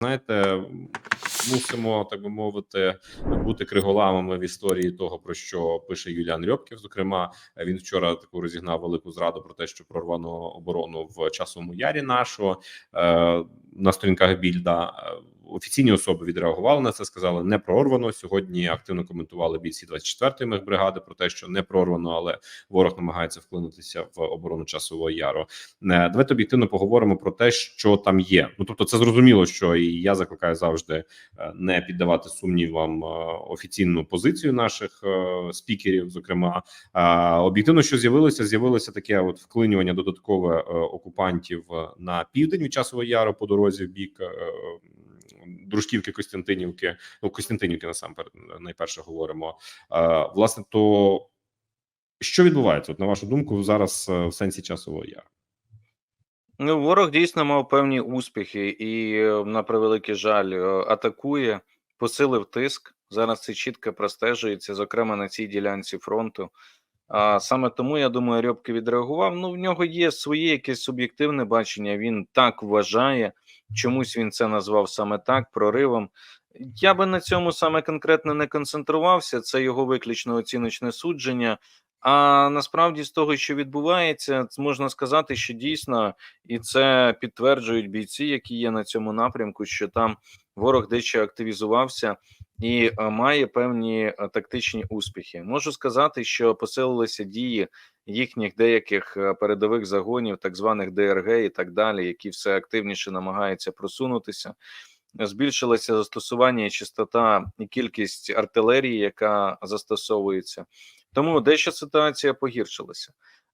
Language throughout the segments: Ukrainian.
знаєте, мусимо так би мовити бути криголамами в історії того, про що пише Юліан Рьопків. Зокрема, він вчора таку розігнав велику зраду про те, що прорвано оборону в часовому ярі нашого е, на сторінках більда. Офіційні особи відреагували на це, сказали не прорвано. Сьогодні активно коментували бійці 24-ї мехбригади про те, що не прорвано, але ворог намагається вклинутися в оборону часового яру. Е, Давайте об'єктивно поговоримо про те, що там є. Ну тобто, це зрозуміло, що і я закликаю завжди е, не піддавати сумнівам е, офіційну позицію наших спікерів. Зокрема, об'єктивно, що з'явилося, з'явилося таке от вклинювання додаткове окупантів на південь від часового яру по дорозі в бік. Дружківки Костянтинівки, ну Костянтинівки насамперед найперше говоримо. Е, власне, то що відбувається, от на вашу думку, зараз е, в сенсі часового яру? Ну, ворог дійсно мав певні успіхи, і е, на превеликий жаль, атакує, посилив тиск. Зараз це чітко простежується, зокрема на цій ділянці фронту. А саме тому я думаю, Рьобки відреагував. Ну, в нього є своє якесь суб'єктивне бачення. Він так вважає. Чомусь він це назвав саме так, проривом. Я би на цьому саме конкретно не концентрувався. Це його виключно оціночне судження. А насправді, з того, що відбувається, можна сказати, що дійсно, і це підтверджують бійці, які є на цьому напрямку, що там ворог дещо активізувався і е, має певні е, тактичні успіхи. Можу сказати, що посилилися дії їхніх деяких е, передових загонів, так званих ДРГ і так далі, які все активніше намагаються просунутися. Збільшилося застосування і частота і кількість артилерії, яка застосовується. Тому дещо ситуація погіршилася.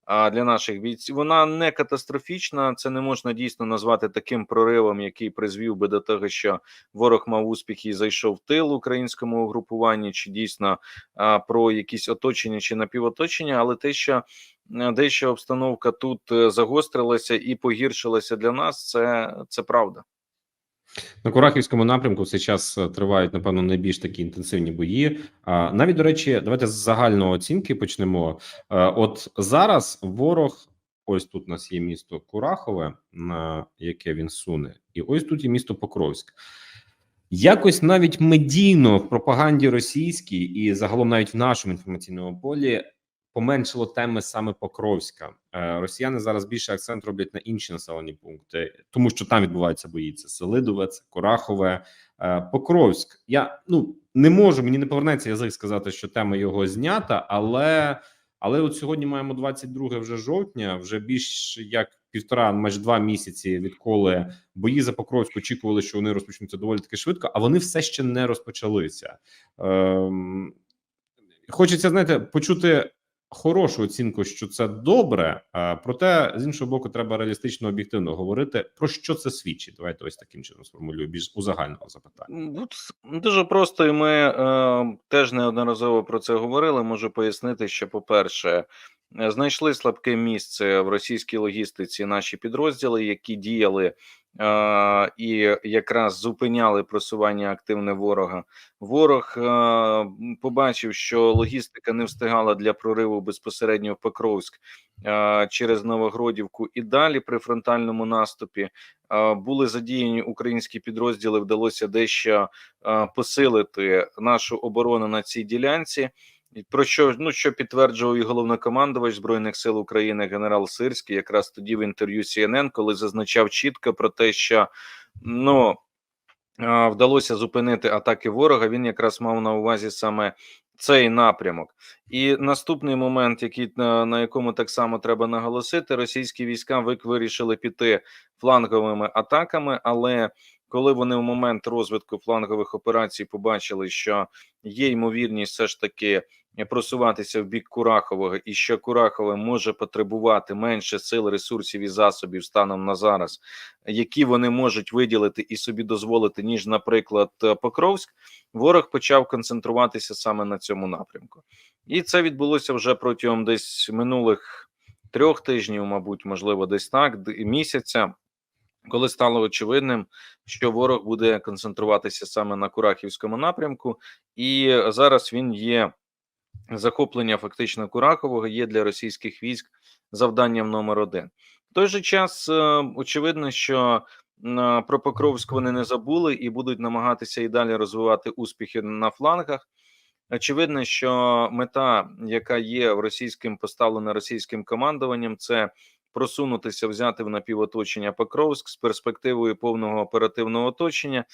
Для наших бійців вона не катастрофічна. Це не можна дійсно назвати таким проривом, який призвів би до того, що ворог мав успіх і зайшов в тил українському угрупуванні, чи дійсно про якісь оточення чи напівоточення, але те, що е, дещо обстановка тут е, загострилася і погіршилася для нас, це, це правда. На Курахівському напрямку в е, тривають напевно найбільш такі інтенсивні бої. Навіть до речі, давайте з загальної оцінки почнемо. Е, От зараз ворог, ось тут у нас є місто Курахове, на яке він суне, і ось тут є місто Покровськ. Якось навіть медійно в пропаганді російській і загалом навіть в нашому інформаційному полі поменшило теми саме Покровська. Е, Росіяни зараз більше акцент роблять на інші населені пункти, тому що там відбуваються бої. Це Селидове, це Курахове, е, Покровськ. Я ну не можу, мені не повернеться язик сказати, що тема його знята, але але от сьогодні маємо 22 вже жовтня, вже більш як півтора, майже два місяці, відколи бої за Покровськ очікували, що вони розпочнуться доволі таки швидко, а вони все ще не розпочалися. Ем, Хочеться знаєте, почути хорошу оцінку, що це добре. Проте з іншого боку, треба реалістично об'єктивно говорити про що це свідчить. Давайте ось таким чином сформулюю більш узагального запитання. Тут дуже просто, і ми е, теж неодноразово про це говорили. Можу пояснити, що, по-перше, е, знайшли слабке місце в російській логістиці наші підрозділи, які діяли і якраз зупиняли просування активне ворога. Ворог е, побачив, що логістика не встигала для прориву безпосередньо в Покровськ е, через Новогродівку і далі при фронтальному наступі. Е, Були задіяні українські підрозділи, вдалося дещо е, посилити нашу оборону на цій ділянці. Про що ну що підтверджував і головнокомандувач збройних сил України генерал Сирський, якраз тоді в інтерв'ю CNN, коли зазначав чітко про те, що ну е, вдалося зупинити атаки ворога. Він якраз мав на увазі саме цей напрямок. І наступний момент, який на, на якому так само треба наголосити, російські війська вирішили піти фланговими атаками, але коли вони в момент розвитку флангових операцій побачили, що є ймовірність все ж таки просуватися в бік Курахового, і що Курахове може потребувати менше сил, ресурсів і засобів станом на зараз, які вони можуть виділити і собі дозволити, ніж, наприклад, Покровськ, ворог почав концентруватися саме на цьому напрямку, і це відбулося вже протягом десь минулих трьох тижнів, мабуть, можливо, десь так, місяця. Коли стало очевидним, що ворог буде концентруватися саме на Курахівському напрямку, і зараз він є захоплення фактично Курахового є для російських військ завданням номер один. В той же час е, очевидно, що про Покровськ вони не забули і будуть намагатися і далі розвивати успіхи на флангах. Очевидно, що мета, яка є в російським поставлена російським командуванням, це просунутися, взяти в напівоточення Покровськ з перспективою повного оперативного оточення,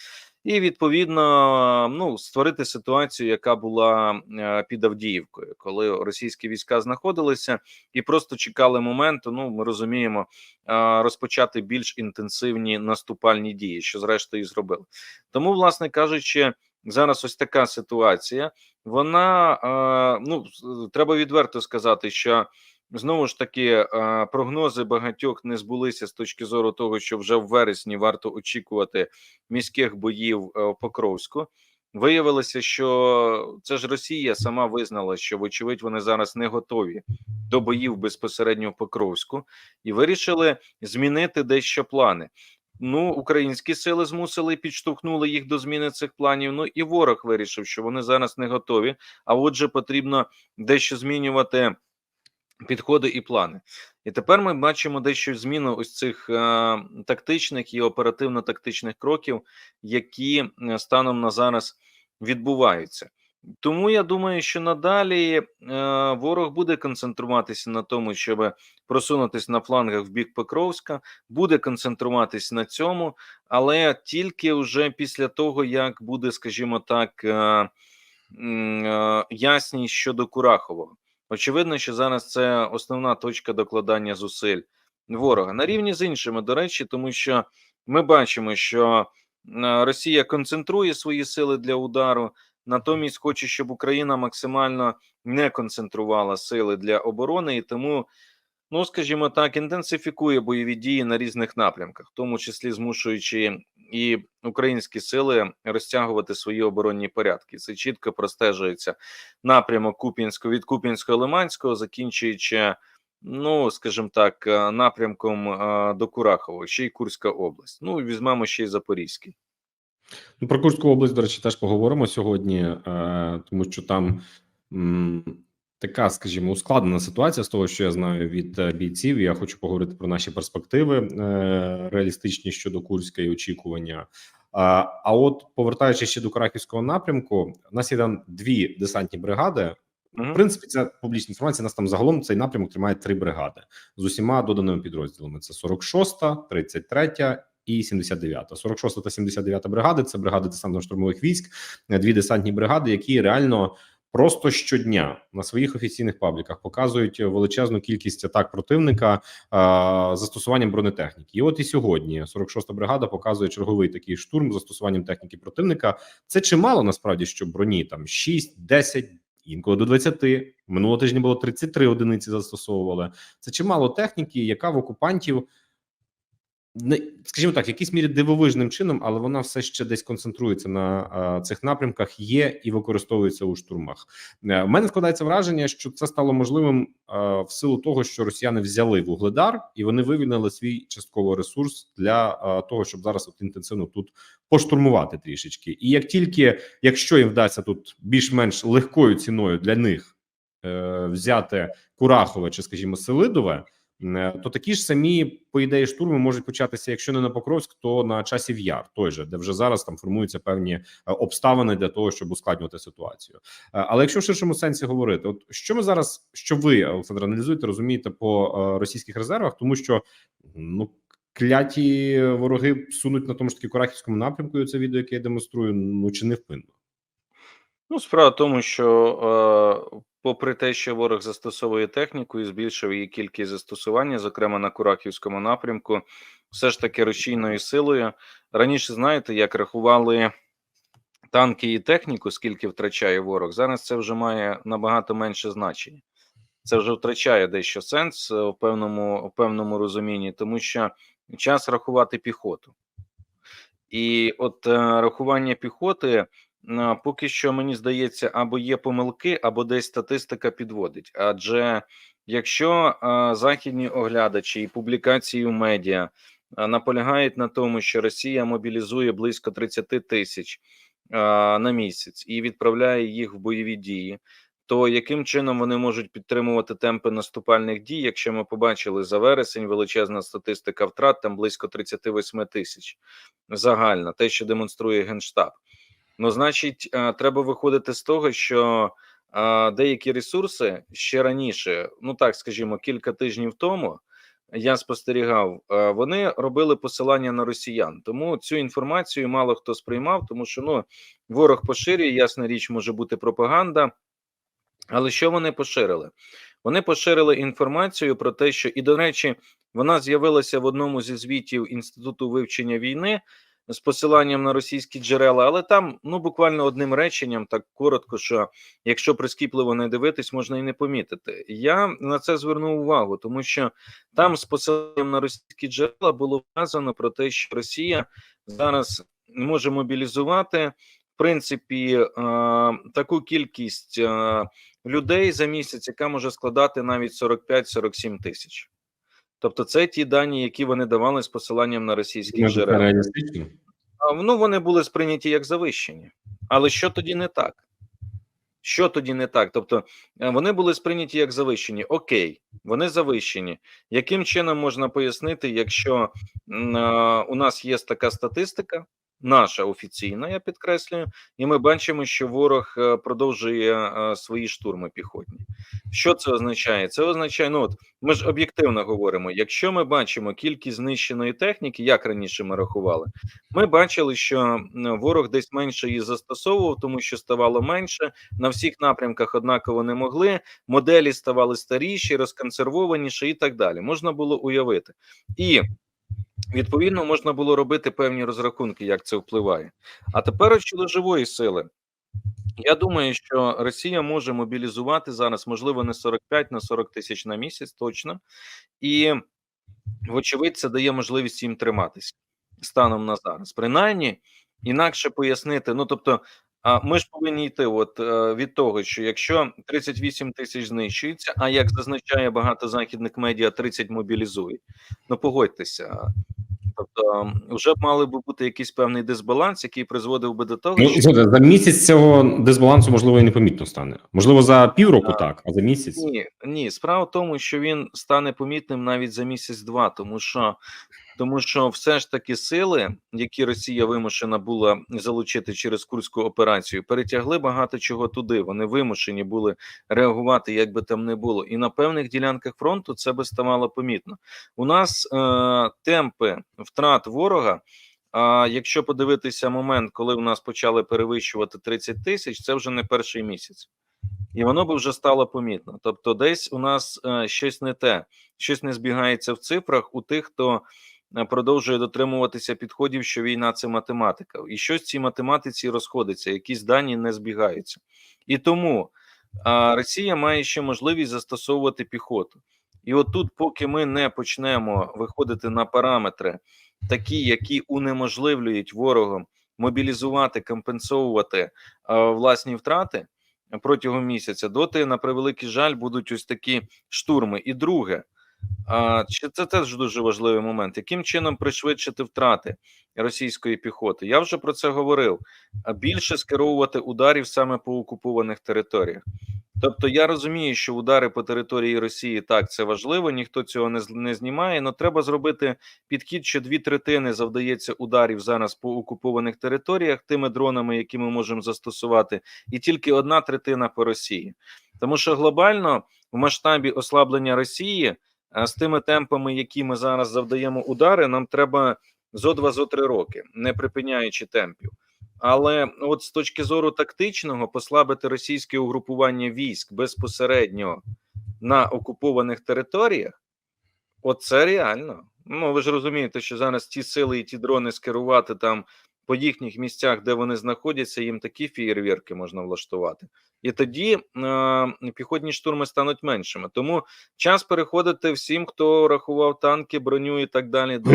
і відповідно ну створити ситуацію, яка була е, під Авдіївкою, коли російські війська знаходилися і просто чекали моменту. Ну ми розуміємо, е, розпочати більш інтенсивні наступальні дії, що зрештою і зробили. Тому, власне кажучи, зараз ось така ситуація. Вона е, ну треба відверто сказати, що знову ж таки е, прогнози багатьох не збулися з точки зору того, що вже в вересні варто очікувати міських боїв е, в Покровську. Виявилося, що це ж Росія сама визнала, що вочевидь вони зараз не готові до боїв безпосередньо в Покровську, і вирішили змінити дещо плани. Ну, українські сили змусили підштовхнули їх до зміни цих планів. Ну і ворог вирішив, що вони зараз не готові. А отже, потрібно дещо змінювати підходи і плани. І тепер ми бачимо дещо зміну ось цих е, тактичних і оперативно-тактичних кроків, які е, станом на зараз відбуваються. Тому я думаю, що надалі е, ворог буде концентруватися на тому, щоб просунутися на флангах в бік Покровська, буде концентруватись на цьому, але тільки вже після того, як буде, скажімо так, е, е, ясність щодо Курахового. Очевидно, що зараз це основна точка докладання зусиль ворога. На рівні з іншими, до речі, тому що ми бачимо, що е, Росія концентрує свої сили для удару, натомість хоче, щоб Україна максимально не концентрувала сили для оборони, і тому, ну скажімо так, інтенсифікує бойові дії на різних напрямках, в тому числі змушуючи і українські сили розтягувати свої оборонні порядки. Це чітко простежується напрямок Куп'янського від Куп'янського Лиманського, закінчуючи, ну скажімо так, е, напрямком е, до Курахового, ще й Курська область. Ну візьмемо ще й Запорізький. Ну, про Курську область, до речі, теж поговоримо сьогодні, е, тому що там така, скажімо, ускладнена ситуація з того, що я знаю від е, бійців. Я хочу поговорити про наші перспективи е, реалістичні щодо Курська і очікування. А, а от повертаючись ще до Краківського напрямку, у нас є там дві десантні бригади. В принципі, це публічна інформація. У Нас там загалом цей напрямок тримає три бригади з усіма доданими підрозділами: це 46-та, 33-я і 79-та. 46-та та 79-та бригади це бригади десантно-штурмових військ, е, дві десантні бригади, які реально. Просто щодня на своїх офіційних пабліках показують величезну кількість атак противника а, застосуванням бронетехніки. І от і сьогодні 46-та бригада показує черговий такий штурм з застосуванням техніки противника. Це чимало насправді, що броні там 6, 10, інколи до 20. Минулого тижня було 33 одиниці застосовували. Це чимало техніки, яка в окупантів не скажімо так, в якійсь мірі дивовижним чином, але вона все ще десь концентрується на а, цих напрямках, є і використовується у штурмах. Е, У мене складається враження, що це стало можливим а, в силу того, що росіяни взяли вугледар і вони вивільнили свій частковий ресурс для а, того, щоб зараз от інтенсивно тут поштурмувати трішечки. І як тільки якщо їм вдасться тут більш-менш легкою ціною для них е, взяти Курахове чи, скажімо, Селидове. Е, То такі ж самі по ідеї штурми можуть початися, якщо не на Покровськ, то на часів яр, той же, де вже зараз там формуються певні е, обставини для того, щоб ускладнювати ситуацію. Е, Але якщо в ширшому сенсі говорити, от що ми зараз, що ви Олександр, аналізуєте, розумієте по російських резервах, тому що ну кляті вороги сунуть на тому ж таки Курахівському напрямку. і Це відео, яке я демонструю, ну чи не впинно. Ну, справа в тому, що е, попри те, що ворог застосовує техніку і збільшив її кількість застосування, зокрема на Курахівському напрямку, все ж таки рушійною силою. Раніше знаєте, як рахували танки і техніку, скільки втрачає ворог. Зараз це вже має набагато менше значення. Це вже втрачає дещо сенс е, в певному, в певному розумінні, тому що час рахувати піхоту. І от е, рахування піхоти поки що мені здається, або є помилки, або десь статистика підводить. Адже якщо західні оглядачі і публікації у медіа наполягають на тому, що Росія мобілізує близько 30 тисяч на місяць і відправляє їх в бойові дії, то яким чином вони можуть підтримувати темпи наступальних дій? Якщо ми побачили за вересень величезна статистика втрат, там близько 38 тисяч загальна, те, що демонструє генштаб. Ну, значить, е, треба виходити з того, що е, деякі ресурси ще раніше, ну так скажімо, кілька тижнів тому. Я спостерігав, е, вони робили посилання на росіян, тому цю інформацію мало хто сприймав, тому що ну ворог поширює, ясна річ, може бути пропаганда. Але що вони поширили? Вони поширили інформацію про те, що і до речі, вона з'явилася в одному зі звітів інституту вивчення війни з посиланням на російські джерела, але там ну буквально одним реченням, так коротко, що якщо прискіпливо не дивитись, можна і не помітити. Я на це звернув увагу, тому що там з посиланням на російські джерела було вказано про те, що Росія зараз може мобілізувати в принципі таку кількість людей за місяць, яка може складати навіть 45-47 тисяч. Тобто, це ті дані, які вони давали з посиланням на російські джерела. Ну, вони були сприйняті як завищені. Але що тоді не так? Що тоді не так? Тобто е, вони були сприйняті як завищені. Окей, вони завищені. Яким чином можна пояснити, якщо е, у нас є така статистика, наша офіційна, я підкреслюю, і ми бачимо, що ворог е, продовжує е, свої штурми піхотні. Що це означає? Це означає, ну от ми ж об'єктивно говоримо: якщо ми бачимо кількість знищеної техніки, як раніше ми рахували, ми бачили, що ворог десь менше її застосовував, тому що ставало менше на всіх напрямках однаково не могли. Моделі ставали старіші, розконсервованіші і так далі. Можна було уявити. І відповідно можна було робити певні розрахунки, як це впливає. А тепер щодо живої сили. Я думаю, що Росія може мобілізувати зараз, можливо, не 45 на 40 тисяч на місяць, точно, і вочевидь, це дає можливість їм триматися станом на зараз. Принаймні, інакше пояснити. Ну тобто, а ми ж повинні йти от е, від того, що якщо 38 тисяч знищується, а як зазначає багато західних медіа, 30 мобілізують. Ну погодьтеся. Тобто, вже мали би бути якийсь певний дисбаланс, який призводив би до того, Ну, що за місяць цього дисбалансу можливо і непомітно стане. Можливо, за півроку Так. так, а за місяць Ні, ні, справа в тому, що він стане помітним навіть за місяць-два, тому що тому що все ж таки сили, які Росія вимушена була залучити через Курську операцію, перетягли багато чого туди. Вони вимушені були реагувати, як би там не було, і на певних ділянках фронту це би ставало помітно. У нас е, темпи втрат ворога. А якщо подивитися момент, коли у нас почали перевищувати 30 тисяч, це вже не перший місяць і воно би вже стало помітно. Тобто, десь у нас е, щось не те, щось не збігається в цифрах у тих, хто продовжує дотримуватися підходів, що війна це математика, і щось цій математиці розходиться, якісь дані не збігаються. І тому е, Росія має ще можливість застосовувати піхоту. І отут, поки ми не почнемо виходити на параметри, такі, які унеможливлюють ворогом мобілізувати, компенсовувати е, власні втрати протягом місяця, доти, на превеликий жаль, будуть ось такі штурми. І друге, а, чи це теж дуже важливий момент, яким чином пришвидшити втрати російської піхоти? Я вже про це говорив. А більше скеровувати ударів саме по окупованих територіях. Тобто я розумію, що удари по території Росії так це важливо, ніхто цього не не знімає. але треба зробити підхід, що дві третини завдається ударів зараз по окупованих територіях тими дронами, які ми можемо застосувати, і тільки одна третина по Росії. Тому що глобально в масштабі ослаблення Росії а з тими темпами, які ми зараз завдаємо удари, нам треба зо два зо три роки, не припиняючи темпів. Але от з точки зору тактичного послабити російське угрупування військ безпосередньо на окупованих територіях, оце реально. Ну ви ж розумієте, що зараз ті сили і ті дрони скерувати там по їхніх місцях, де вони знаходяться, їм такі фієрверки можна влаштувати. І тоді е, піхотні штурми стануть меншими. Тому час переходити всім, хто рахував танки, броню і так далі. До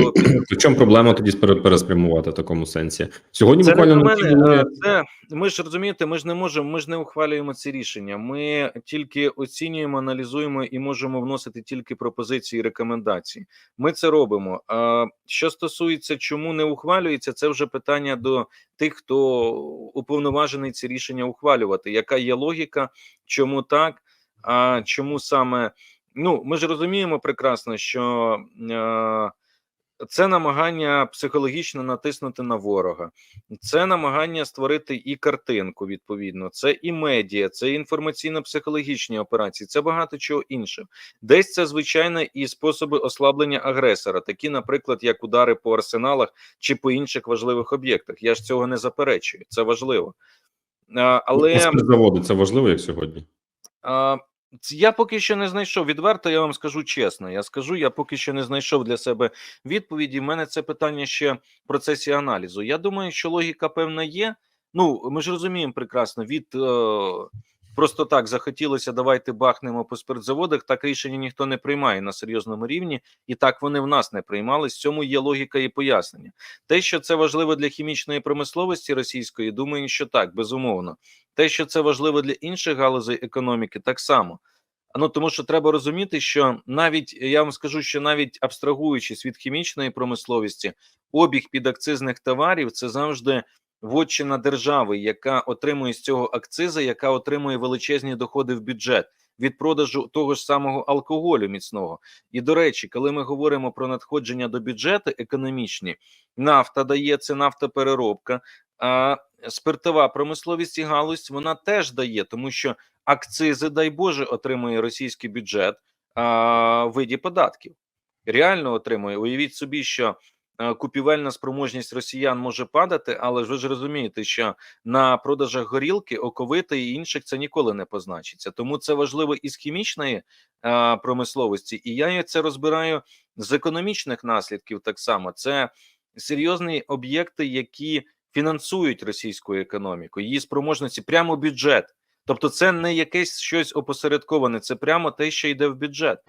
в чому проблема тоді пере- переспрямувати в такому сенсі? Сьогодні це буквально мене. були е, Це ми ж розумієте, ми ж не можемо, ми ж не ухвалюємо ці рішення. Ми тільки оцінюємо, аналізуємо і можемо вносити тільки пропозиції і рекомендації. Ми це робимо. А що стосується, чому не ухвалюється, це вже питання до тих, хто уповноважений ці рішення ухвалювати. Яка є логіка? Чому так? А чому саме? Ну, ми ж розуміємо прекрасно, що е, це намагання психологічно натиснути на ворога, це намагання створити і картинку. Відповідно, це і медіа, це інформаційно-психологічні операції, це багато чого іншого. Десь це звичайно і способи ослаблення агресора, такі, наприклад, як удари по арсеналах чи по інших важливих об'єктах. Я ж цього не заперечую, це важливо. Але заводи це важливо, як сьогодні. Я поки що не знайшов відверто. Я вам скажу чесно. Я скажу, я поки що не знайшов для себе відповіді. У мене це питання ще в процесі аналізу. Я думаю, що логіка певна є. Ну ми ж розуміємо прекрасно. Від е, просто так захотілося, давайте бахнемо по спиртзаводах. Так рішення ніхто не приймає на серйозному рівні, і так вони в нас не приймались. В цьому є логіка і пояснення. Те, що це важливо для хімічної промисловості російської, думаю, що так, безумовно. Те, що це важливо для інших галузей економіки, так само. Ну тому що треба розуміти, що навіть я вам скажу, що навіть абстрагуючись від хімічної промисловості, обіг підакцизних товарів це завжди вотчина держави, яка отримує з цього акцизи, яка отримує величезні доходи в бюджет від продажу того ж самого алкоголю міцного. І до речі, коли ми говоримо про надходження до бюджету економічні, нафта дає це нафтопереробка, а спиртова промисловість і галузь вона теж дає, тому що акцизи, дай Боже, отримує російський бюджет а, виді податків. Реально отримує. Уявіть собі, що купівельна спроможність росіян може падати, але ж ви ж розумієте, що на продажах горілки, оковити і інших це ніколи не позначиться. Тому це важливо і з хімічної е, промисловості, і я це розбираю з економічних наслідків. Так само це серйозні об'єкти, які фінансують російську економіку, її спроможності прямо бюджет. Тобто, це не якесь щось опосередковане, це прямо те, що йде в бюджет.